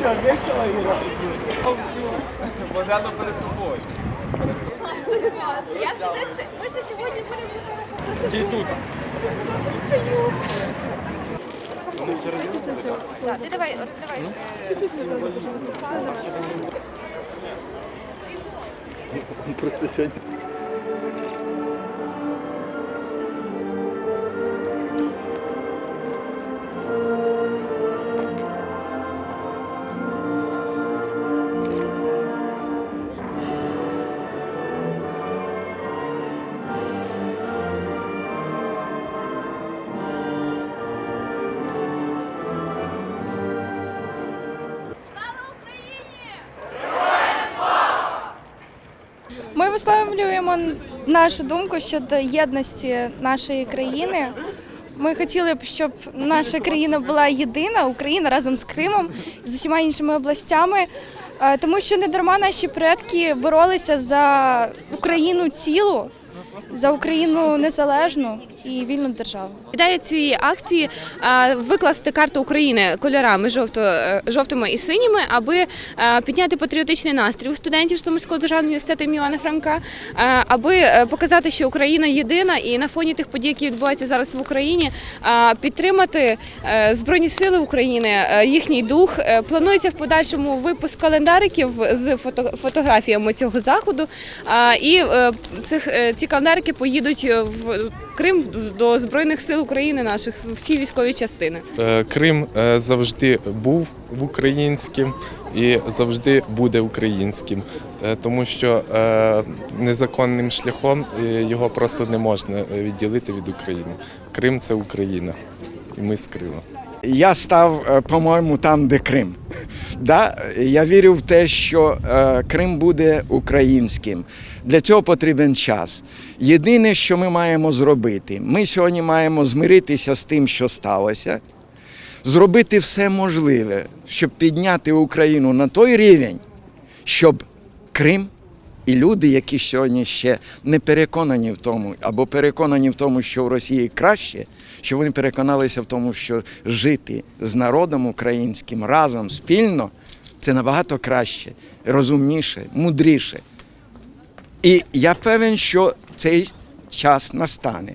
Що, весело Іра? Богдано перед собою. Я считаю, что мы же сегодня будем Стій тут. Да, ты давай, раздавай. Ми висловлюємо нашу думку щодо єдності нашої країни. Ми хотіли б, щоб наша країна була єдина, Україна разом з Кримом з усіма іншими областями, е, тому що не дарма наші предки боролися за Україну цілу, за Україну незалежну і вільну державу. Ідея цієї акції викласти карту України кольорами жовто, е, жовтими і синіми, аби е, підняти патріотичний настрій у студентів Житомирського державного університету імені Івана Франка, е, аби показати, що Україна єдина, і на фоні тих подій, які відбуваються зараз в Україні, підтримати збройні сили України, їхній дух. Планується в подальшому випуск календариків з фото, фотографіями цього заходу. І цих ці календарики поїдуть в Крим до збройних сил України наших всі військові частини. Е, Крим е, завжди був українським і завжди буде українським, е, тому що е, незаконним шляхом е, його просто не можна відділити від України. Крим це Україна, і ми з Криму. Я став, е, по-моєму, там, де Крим. Да? Я вірю в те, що е, Крим буде українським. Для цього потрібен час. Єдине, що ми маємо зробити, ми сьогодні маємо змиритися з тим, що сталося, зробити все можливе, щоб підняти Україну на той рівень, щоб Крим і люди, які сьогодні ще не переконані в тому, або переконані в тому, що в Росії краще, що вони переконалися в тому, що жити з народом українським разом спільно це набагато краще, розумніше, мудріше. І я певен, що цей час настане.